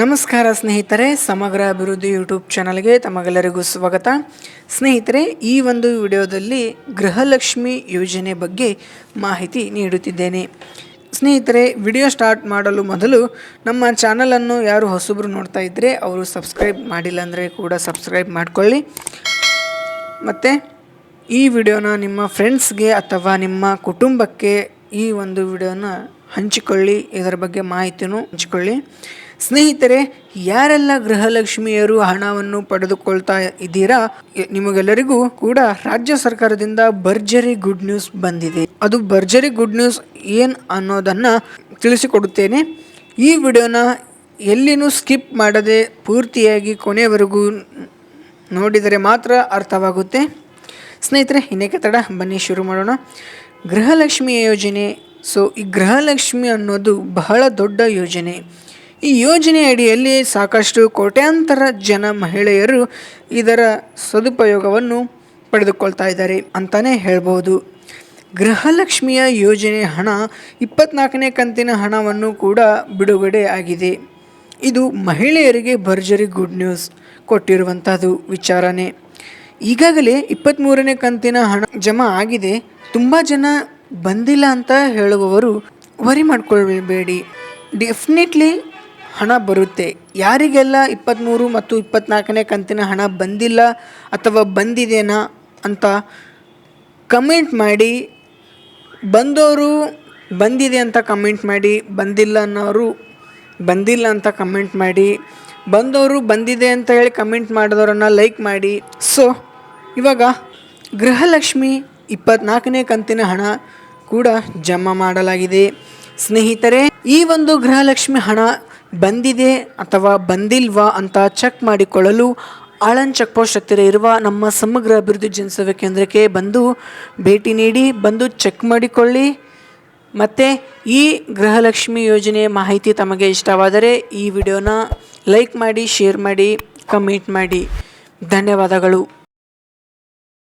ನಮಸ್ಕಾರ ಸ್ನೇಹಿತರೆ, ಸಮಗ್ರ ಅಭಿವೃದ್ಧಿ ಯೂಟ್ಯೂಬ್ ಚಾನಲ್ಗೆ ತಮಗೆಲ್ಲರಿಗೂ ಸ್ವಾಗತ. ಸ್ನೇಹಿತರೆ, ಈ ಒಂದು ವಿಡಿಯೋದಲ್ಲಿ ಗೃಹಲಕ್ಷ್ಮಿ ಯೋಜನೆ ಬಗ್ಗೆ ಮಾಹಿತಿ ನೀಡುತ್ತಿದ್ದೇನೆ. ಸ್ನೇಹಿತರೆ, ವಿಡಿಯೋ ಸ್ಟಾರ್ಟ್ ಮಾಡಲು ಮೊದಲು ನಮ್ಮ ಚಾನಲನ್ನು ಯಾರು ಹೊಸಬ್ರು ನೋಡ್ತಾ ಇದ್ದರೆ ಅವರು ಸಬ್ಸ್ಕ್ರೈಬ್ ಮಾಡಿಲ್ಲ ಅಂದರೆ ಕೂಡ ಸಬ್ಸ್ಕ್ರೈಬ್ ಮಾಡಿಕೊಳ್ಳಿ. ಮತ್ತು, ಈ ವಿಡಿಯೋನ ನಿಮ್ಮ ಫ್ರೆಂಡ್ಸ್ಗೆ ಅಥವಾ ನಿಮ್ಮ ಕುಟುಂಬಕ್ಕೆ ಈ ಒಂದು ವಿಡಿಯೋನ ಹಂಚಿಕೊಳ್ಳಿ, ಇದರ ಬಗ್ಗೆ ಮಾಹಿತಿನೂ ಹಂಚಿಕೊಳ್ಳಿ. ಸ್ನೇಹಿತರೆ, ಯಾರೆಲ್ಲ ಗೃಹಲಕ್ಷ್ಮಿಯರು ಹಣವನ್ನು ಪಡೆದುಕೊಳ್ತಾ ಇದ್ದೀರಾ? ನಿಮಗೆಲ್ಲರಿಗೂ ಕೂಡ ರಾಜ್ಯ ಸರ್ಕಾರದಿಂದ ಭರ್ಜರಿ ಗುಡ್ ನ್ಯೂಸ್ ಬಂದಿದೆ. ಅದು ಭರ್ಜರಿ ಗುಡ್ ನ್ಯೂಸ್ ಏನು ಅನ್ನೋದನ್ನು ತಿಳಿಸಿಕೊಡುತ್ತೇನೆ. ಈ ವಿಡಿಯೋನ ಎಲ್ಲಿನೂ ಸ್ಕಿಪ್ ಮಾಡದೆ ಪೂರ್ತಿಯಾಗಿ ಕೊನೆಯವರೆಗೂ ನೋಡಿದರೆ ಮಾತ್ರ ಅರ್ಥವಾಗುತ್ತೆ. ಸ್ನೇಹಿತರೆ ಇನ್ನೇಕೆ ತಡ ಬನ್ನಿ ಶುರು ಮಾಡೋಣ. ಗೃಹಲಕ್ಷ್ಮಿ ಯೋಜನೆ. ಸೊ, ಈ ಗೃಹಲಕ್ಷ್ಮಿ ಅನ್ನೋದು ಬಹಳ ದೊಡ್ಡ ಯೋಜನೆ. ಈ ಯೋಜನೆ ಅಡಿಯಲ್ಲಿ ಸಾಕಷ್ಟು ಕೋಟ್ಯಾಂತರ ಜನ ಮಹಿಳೆಯರು ಇದರ ಸದುಪಯೋಗವನ್ನು ಪಡೆದುಕೊಳ್ತಾ ಇದ್ದಾರೆ ಅಂತಲೇ ಹೇಳ್ಬೋದು ಗೃಹಲಕ್ಷ್ಮಿಯ ಯೋಜನೆ ಹಣ ಇಪ್ಪತ್ನಾಲ್ಕನೇ ಕಂತಿನ ಹಣವನ್ನು ಕೂಡ ಬಿಡುಗಡೆ ಆಗಿದೆ. ಇದು ಮಹಿಳೆಯರಿಗೆ ಭರ್ಜರಿ ಗುಡ್ ನ್ಯೂಸ್ ಕೊಟ್ಟಿರುವಂಥದ್ದು ವಿಚಾರನೇ. ಈಗಾಗಲೇ ಇಪ್ಪತ್ತ್ಮೂರನೇ ಕಂತಿನ ಹಣ ಜಮಾ ಆಗಿದೆ. ತುಂಬ ಜನ ಬಂದಿಲ್ಲ ಅಂತ ಹೇಳುವವರು ವರಿ ಮಾಡ್ಕೊಳ್ಬೇಡಿ. ಡೆಫಿನೆಟ್ಲಿ ಹಣ ಬರುತ್ತೆ. ಯಾರಿಗೆಲ್ಲ ಇಪ್ಪತ್ತ್ಮೂರು ಮತ್ತು ಇಪ್ಪತ್ತ್ನಾಲ್ಕನೇ ಕಂತಿನ ಹಣ ಬಂದಿಲ್ಲ ಅಥವಾ ಬಂದಿದೆನಾ ಅಂತ ಕಮೆಂಟ್ ಮಾಡಿ ಬಂದವರು ಬಂದಿದೆ ಅಂತ ಕಮೆಂಟ್ ಮಾಡಿ, ಬಂದಿಲ್ಲ ಅನ್ನೋರು ಬಂದಿಲ್ಲ ಅಂತ ಕಮೆಂಟ್ ಮಾಡಿ ಬಂದವರು ಬಂದಿದೆ ಅಂತ ಹೇಳಿ ಕಮೆಂಟ್ ಮಾಡಿದವರನ್ನು ಲೈಕ್ ಮಾಡಿ. ಸೊ ಇವಾಗ ಗೃಹಲಕ್ಷ್ಮಿ ಇಪ್ಪತ್ನಾಲ್ಕನೇ ಕಂತಿನ ಹಣ ಕೂಡ ಜಮಾ ಮಾಡಲಾಗಿದೆ. ಸ್ನೇಹಿತರೆ, ಈ ಒಂದು ಗೃಹಲಕ್ಷ್ಮಿ ಹಣ ಬಂದಿದೆ ಅಥವಾ ಬಂದಿಲ್ವಾ ಅಂತ ಚೆಕ್ ಮಾಡಿಕೊಳ್ಳಲು ಆಳನ್ ಚೆಕ್ ಪೋಸ್ಟ್ ಹತ್ತಿರ ಇರುವ ನಮ್ಮ ಸಮಗ್ರ ಅಭಿವೃದ್ಧಿ ಜನಸೇವೆ ಕೇಂದ್ರಕ್ಕೆ ಬಂದು ಭೇಟಿ ನೀಡಿ, ಬಂದು ಚೆಕ್ ಮಾಡಿಕೊಳ್ಳಿ. ಮತ್ತು ಈ ಗೃಹಲಕ್ಷ್ಮಿ ಯೋಜನೆ ಮಾಹಿತಿ ತಮಗೆ ಇಷ್ಟವಾದರೆ ಈ ವಿಡಿಯೋನ ಲೈಕ್ ಮಾಡಿ ಶೇರ್ ಮಾಡಿ ಕಮೆಂಟ್ ಮಾಡಿ. ಧನ್ಯವಾದಗಳು.